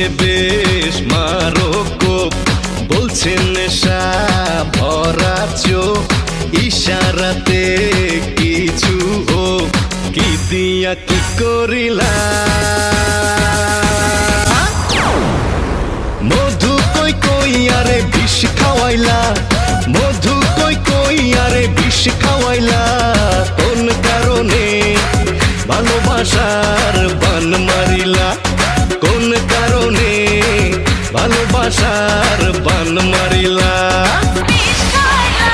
বুঝে বেশ মারো কোপ বলছে নেশা ভরা চোখ। ইশারাতে কিছু হোক। কি দিয়া কি করিলা? মধু কই কই আরে বিষ খাওয়াইলা? মধু কই কই আরে বিষ খাওয়াইলা? কোন কারণে ভালোবাসার বান মারিলা? কোন ভালোবাসার বান মারিলা বিষ খাইলা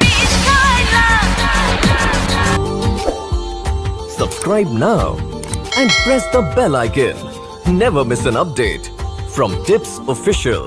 বিষ খাইলা Subscribe now and press the bell icon. Never miss an update from Tips Official.